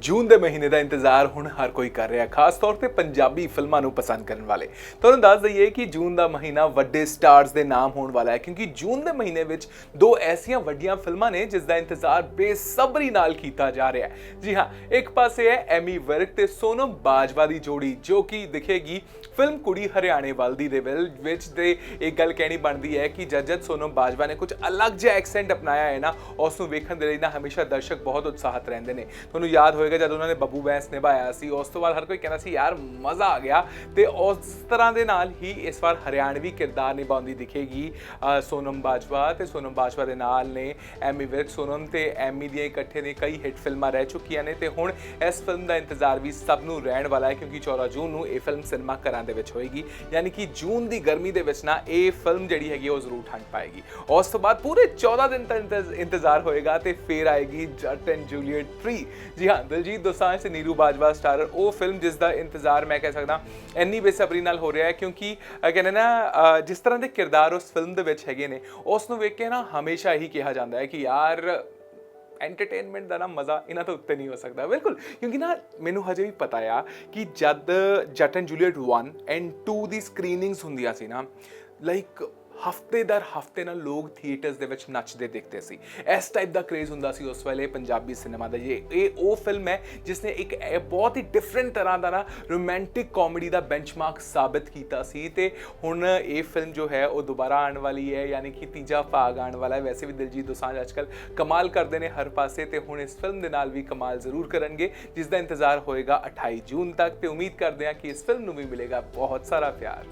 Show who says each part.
Speaker 1: ਜੂਨ ਦੇ ਮਹੀਨੇ ਦਾ ਇੰਤਜ਼ਾਰ ਹੁਣ ਹਰ ਕੋਈ ਕਰ ਰਿਹਾ, ਖਾਸ ਤੌਰ ਤੇ ਪੰਜਾਬੀ ਫਿਲਮਾਂ ਨੂੰ ਪਸੰਦ ਕਰਨ ਵਾਲੇ। ਤੁਹਾਨੂੰ ਦੱਸ ਦਈਏ ਕਿ ਜੂਨ ਦਾ ਮਹੀਨਾ ਵੱਡੇ ਸਟਾਰਸ ਦੇ ਨਾਮ ਹੋਣ ਵਾਲਾ ਹੈ, ਕਿਉਂਕਿ ਜੂਨ ਦੇ ਮਹੀਨੇ ਵਿੱਚ ਦੋ ਐਸੀਆਂ ਵੱਡੀਆਂ ਫਿਲਮਾਂ ਨੇ ਜਿਸ ਦਾ ਇੰਤਜ਼ਾਰ ਬੇਸਬਰੀ ਨਾਲ ਕੀਤਾ ਜਾ ਰਿਹਾ ਹੈ। ਜੀ ਹਾਂ, ਇੱਕ ਪਾਸੇ ਹੈ ਐਮੀ ਵਿਰਕ ਤੇ ਸੋਨਮ ਬਾਜਵਾ ਦੀ ਜੋੜੀ, ਜੋ ਕਿ ਦਿਖੇਗੀ ਫਿਲਮ ਕੁੜੀ ਹਰਿਆਣੇ ਵੱਲਦੀ ਦੇ ਵਿਲ- ਵਿੱਚ ਤੇ ਇੱਕ ਗੱਲ ਕਹਿਣੀ ਬਣਦੀ ਹੈ ਕਿ ਜਦ ਜਦ ਸੋਨਮ ਬਾਜਵਾ ਨੇ ਕੁਝ ਅਲੱਗ ਜਿਹਾ ਐਕਸੈਂਟ ਅਪਣਾਇਆ ਹੈ ਨਾ, ਉਸ ਨੂੰ ਵੇਖਣ ਦੇ ਲਈ ਨਾ ਹਮੇਸ਼ਾ ਦਰਸ਼ਕ ਬਹੁਤ ਉਤਸ਼ਾਹਿਤ ਰਹਿੰਦੇ ਨੇ। ਤੁਹਾਨੂੰ ਯਾਦ ਹੋਏਗਾ ਜਦ ਉਹਨਾਂ ਨੇ ਬੱਬੂ ਬੈਂਸ ਨਿਭਾਇਆ ਸੀ। ਉਸ ਤੋਂ ਬਾਅਦ ਹਰ ਕੋਈ ਕਹਿੰਦਾ ਸੀ, ਯਾਰ, ਮਜ਼ਾ ਆ ਗਿਆ। ਤੇ ਉਸ ਤਰ੍ਹਾਂ ਦੇ ਨਾਲ ਹੀ ਇਸ ਵਾਰ ਹਰਿਆਣਵੀ ਕਿਰਦਾਰ ਨਿਭਾਉਂਦੀ ਦਿਖੇਗੀ ਸੋਨਮ ਬਾਜਵਾ ਤੇ ਸੋਨਮ ਬਾਜਵਾ ਦੇ ਨਾਲ ਨੇ ਐਮੀ ਵਿਰਕ। ਸੋਨਮ ਤੇ ਐਮੀ ਦੀਆਂ ਇਕੱਠੇ ਨੇ ਕਈ ਹਿੱਟ ਫਿਲਮਾਂ ਰਹਿ ਚੁੱਕੀਆਂ ਨੇ ਤੇ ਹੁਣ ਇਸ ਫਿਲਮ ਦਾ ਇੰਤਜ਼ਾਰ ਵੀ ਸਭ ਨੂੰ ਰਹਿਣ ਵਾਲਾ ਹੈ ਕਿਉਂਕਿ 14 ਜੂਨ ਨੂੰ ਇਹ ਫਿਲਮ ਸਿਨੇਮਾ ਘਰਾਂ ਦੇ ਵਿੱਚ ਹੋਏਗੀ। ਯਾਨੀ ਕਿ ਜੂਨ ਦੀ ਗਰਮੀ ਦੇ ਵਿੱਚ ਨਾ ਇਹ ਫਿਲਮ ਜਿਹੜੀ ਹੈਗੀ ਉਹ ਜ਼ਰੂਰ ਠੰਡ ਪਾਏਗੀ। ਉਸ ਤੋਂ ਬਾਅਦ ਪੂਰੇ 14 ਦਿਨ ਤੱਕ ਇੰਤਜ਼- ਇੰਤਜ਼ਾਰ ਹੋਏਗਾ ਤੇ ਫੇਰ ਆਏਗੀ ਜੱਟ ਐਂਡ ਜੂਲੀਅਟ 3 ਜੀ ਹਾਂ ਦਿਲਜੀਤ ਦੋਸਾਂਝ ਤੇ ਨੀਰੂ ਬਾਜਵਾ ਸਟਾਰਰ ਉਹ ਫਿਲਮ ਜਿਸ ਦਾ ਇੰਤਜ਼ਾਰ ਮੈਂ ਕਹਿ ਸਕਦਾ ਇੰਨੀ ਬੇਸਬਰੀ ਨਾਲ ਹੋ ਰਿਹਾ ਹੈ ਕਿਉਂਕਿ ਕਹਿੰਦੇ ਨਾ ਜਿਸ ਤਰ੍ਹਾਂ ਦੇ ਕਿਰਦਾਰ ਉਸ ਫਿਲਮ ਦੇ ਵਿੱਚ ਹੈਗੇ ਨੇ, ਉਸ ਨੂੰ ਵੇਖ ਕੇ ਨਾ ਹਮੇਸ਼ਾ ਹੀ ਕਿਹਾ ਜਾਂਦਾ ਹੈ ਕਿ ਯਾਰ ਐਂਟਰਟੇਨਮੈਂਟ ਦਾ ਨਾ ਮਜ਼ਾ ਇਹਨਾਂ ਤੋਂ ਉੱਤੇ ਨਹੀਂ ਹੋ ਸਕਦਾ। ਬਿਲਕੁਲ, ਕਿਉਂਕਿ ਨਾ ਮੈਨੂੰ ਹਜੇ ਵੀ ਪਤਾ ਆ ਕਿ ਜਦ ਜੱਟ ਐਂਡ ਜੂਲੀਅਟ 1 ਐਂਡ 2 ਦੀ ਸਕਰੀਨਿੰਗਸ ਹੁੰਦੀਆਂ ਸੀ ਨਾ ਲਾਈਕ ਹਫ਼ਤੇ ਦਰ ਹਫ਼ਤੇ ਨਾਲ ਲੋਕ ਥੀਏਟਰਸ ਦੇ ਵਿੱਚ ਨੱਚਦੇ ਦੇਖਦੇ ਸੀ। ਇਸ ਟਾਈਪ ਦਾ ਕ੍ਰੇਜ਼ ਹੁੰਦਾ ਸੀ ਉਸ ਵੇਲੇ ਪੰਜਾਬੀ ਸਿਨੇਮਾ ਦਾ। ਇਹ ਇਹ ਉਹ ਫਿਲਮ ਹੈ ਜਿਸ ਨੇ ਇੱਕ, ਇਹ ਬਹੁਤ ਹੀ ਡਿਫਰੈਂਟ ਤਰ੍ਹਾਂ ਦਾ ਨਾ ਰੋਮਾਂਟਿਕ ਕਾਮੇਡੀ ਦਾ ਬੈਂਚਮਾਰਕ ਸਾਬਤ ਕੀਤਾ ਸੀ ਤੇ ਹੁਣ ਇਹ ਫਿਲਮ ਜੋ ਹੈ ਉਹ ਦੁਬਾਰਾ ਆਉਣ ਵਾਲੀ ਹੈ, ਯਾਨੀ ਕਿ ਤੀਜਾ ਭਾਗ ਆਉਣ ਵਾਲਾ ਹੈ। ਵੈਸੇ ਵੀ ਦਿਲਜੀਤ ਦੋਸਾਂਝ ਅੱਜਕੱਲ ਕਮਾਲ ਕਰਦੇ ਨੇ ਹਰ ਪਾਸੇ ਤੇ ਹੁਣ ਇਸ ਫਿਲਮ ਦੇ ਨਾਲ ਵੀ ਕਮਾਲ ਜ਼ਰੂਰ ਕਰਨਗੇ, ਜਿਸ ਦਾ ਇੰਤਜ਼ਾਰ ਹੋਏਗਾ 28 ਜੂਨ ਤੱਕ ਤੇ ਉਮੀਦ ਕਰਦੇ ਹਾਂ ਕਿ ਇਸ ਫਿਲਮ ਨੂੰ ਵੀ ਮਿਲੇਗਾ ਬਹੁਤ ਸਾਰਾ ਪਿਆਰ।